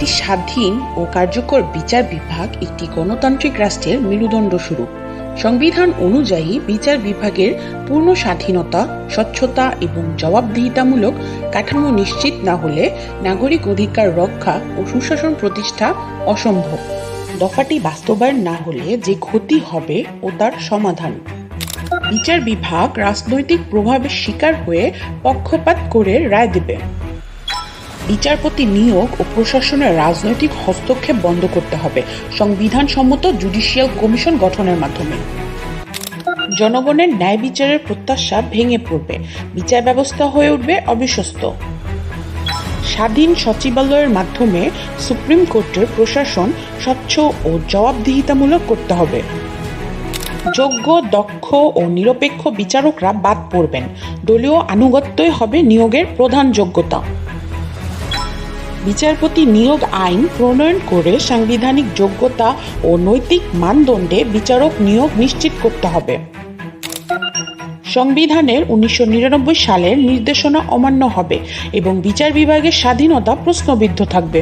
একটি স্বাধীন ও কার্যকর বিচার বিভাগ একটি গণতান্ত্রিক রাষ্ট্রের মেরুদণ্ড স্বরূপ। সংবিধান অনুযায়ী বিচার বিভাগের পূর্ণ স্বাধীনতা, স্বচ্ছতা এবং জবাবদিহিতামূলক কাঠামো নিশ্চিত না হলে নাগরিক অধিকার রক্ষা ও সুশাসন প্রতিষ্ঠা অসম্ভব। দফাটি বাস্তবায়ন না হলে যে ক্ষতি হবে ও তার সমাধান। বিচার বিভাগ রাজনৈতিক প্রভাবের শিকার হয়ে পক্ষপাত করে রায় দেবে। বিচারপতি নিয়োগ ও প্রশাসনের রাজনৈতিক হস্তক্ষেপ বন্ধ করতে হবে সংবিধান সম্মত জুডিশিয়াল কমিশন গঠনের মাধ্যমে। জনগণের ন্যায় বিচারের প্রত্যাশা ভেঙে পড়বে, বিচার ব্যবস্থা হয়ে উঠবে অবিশ্বস্ত। স্বাধীন সচিবালয়ের মাধ্যমে সুপ্রিম কোর্টের প্রশাসন স্বচ্ছ ও জবাবদিহিতামূলক করতে হবে। যোগ্য, দক্ষ ও নিরপেক্ষ বিচারকরা বাদ পড়বেন। দলীয় আনুগত্যই হবে নিয়োগের প্রধান যোগ্যতা। বিচারপতি নিয়োগ আইন প্রণয়ন করে সাংবিধানিক যোগ্যতা ও নৈতিক মানদণ্ডে বিচারক নিয়োগ নিশ্চিত করতে হবে। সংবিধানের উনিশশো নিরানব্বই সালের নির্দেশনা অমান্য হবে এবং বিচার বিভাগের স্বাধীনতা প্রশ্নবিদ্ধ থাকবে।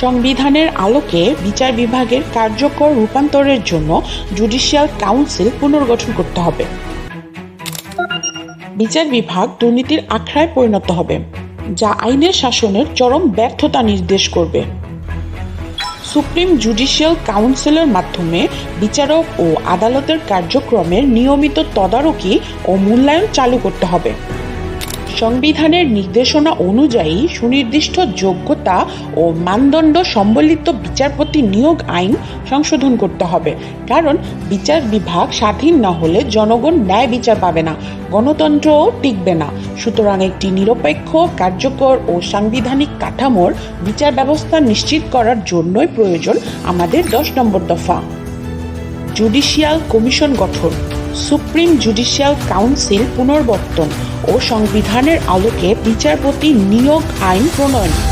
সংবিধানের আলোকে বিচার বিভাগের কার্যকর রূপান্তরের জন্য জুডিশিয়াল কাউন্সিল পুনর্গঠন করতে হবে। বিচার বিভাগ দুর্নীতির আখড়ায় পরিণত হবে। যা আইনের শাসনের চরম ব্যর্থতা নির্দেশ করবে। সুপ্রিম জুডিশিয়াল কাউন্সিলের মাধ্যমে বিচারক ও আদালতের কার্যক্রমের নিয়মিত তদারকি ও মূল্যায়ন চালু করতে হবে। সংবিধানের নির্দেশনা অনুযায়ী সুনির্দিষ্ট যোগ্যতা ও মানদণ্ড সম্বলিত বিচারপতি নিয়োগ আইন সংশোধন করতে হবে। কারণ বিচার বিভাগ স্বাধীন না হলে জনগণ ন্যায় বিচার পাবে না, গণতন্ত্রও টিকবে না। সুতরাং একটি নিরপেক্ষ, কার্যকর ও সাংবিধানিক কাঠামোর বিচার ব্যবস্থা নিশ্চিত করার জন্যই প্রয়োজন আমাদের দশ নম্বর দফা। জুডিশিয়াল কমিশন গঠন। সুপ্রিম জুডিশিয়াল কাউন্সিল পুনর্বর্তন ও সংবিধানের আলোকে বিচারপতি নিয়োগ আইন প্রণয়ন।